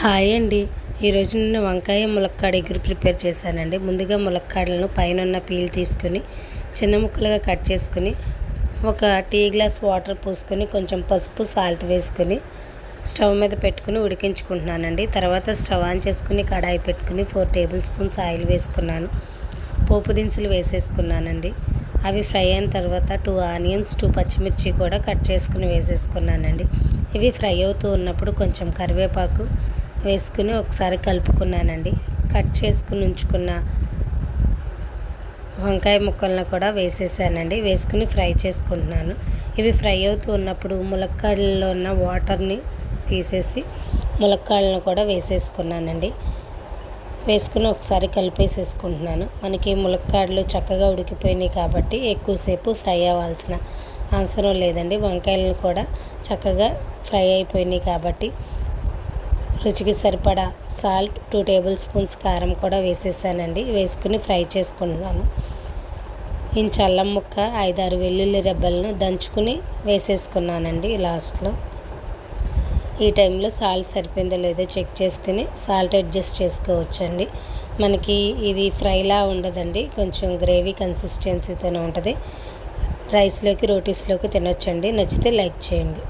Hi అండి. ఈరోజు నేను వంకాయ ములక్కాడ ఎగురు ప్రిపేర్ చేశానండి. ముందుగా ములక్కాడలను పైన ఉన్న పీల్ తీసుకుని చిన్న ముక్కలుగా కట్ చేసుకుని ఒక టీ గ్లాస్ వాటర్ పోసుకొని కొంచెం పసుపు సాల్ట్ వేసుకొని స్టవ్ మీద పెట్టుకుని ఉడికించుకుంటున్నానండి. తర్వాత స్టవ్ ఆన్ చేసుకుని కడాయి పెట్టుకుని ఫోర్ టేబుల్ స్పూన్స్ ఆయిల్ వేసుకున్నాను. పోపు దినుసులు వేసేసుకున్నానండి. అవి ఫ్రై అయిన తర్వాత టూ ఆనియన్స్ టూ పచ్చిమిర్చి కూడా కట్ చేసుకుని వేసేసుకున్నానండి. ఇవి ఫ్రై అవుతూ ఉన్నప్పుడు కొంచెం కరివేపాకు వేసుకుని ఒకసారి కలుపుకున్నానండి. కట్ చేసుకుని ఉంచుకున్న వంకాయ ముక్కలను కూడా వేసేసానండి. వేసుకుని ఫ్రై చేసుకుంటున్నాను. ఇవి ఫ్రై అవుతూ ఉన్నప్పుడు ములక్కాడల్లో ఉన్న వాటర్ని తీసేసి ములక్కాడలను కూడా వేసేసుకున్నానండి. వేసుకుని ఒకసారి కలిపేసేసుకుంటున్నాను. మనకి ములక్కాడలు చక్కగా ఉడికిపోయినాయి కాబట్టి ఎక్కువసేపు ఫ్రై అవ్వాల్సిన అవసరం లేదండి. వంకాయలను కూడా చక్కగా ఫ్రై అయిపోయినాయి కాబట్టి రుచికి సరిపడా సాల్ట్ టూ టేబుల్ స్పూన్స్ కారం కూడా వేసేసానండి. వేసుకుని ఫ్రై చేసుకుంటున్నాను. ఇంచు అల్లం ముక్క ఐదారు వెల్లుల్లి రెబ్బలను దంచుకుని వేసేసుకున్నానండి లాస్ట్లో. ఈ టైంలో సాల్ట్ సరిపోయిందో లేదో చెక్ చేసుకుని సాల్ట్ అడ్జస్ట్ చేసుకోవచ్చండి. మనకి ఇది ఫ్రైలా ఉండదండి. కొంచెం గ్రేవీ కన్సిస్టెన్సీతోనే ఉంటుంది. రైస్లోకి రోటీస్లోకి తినొచ్చండి. నచ్చితే లైక్ చేయండి.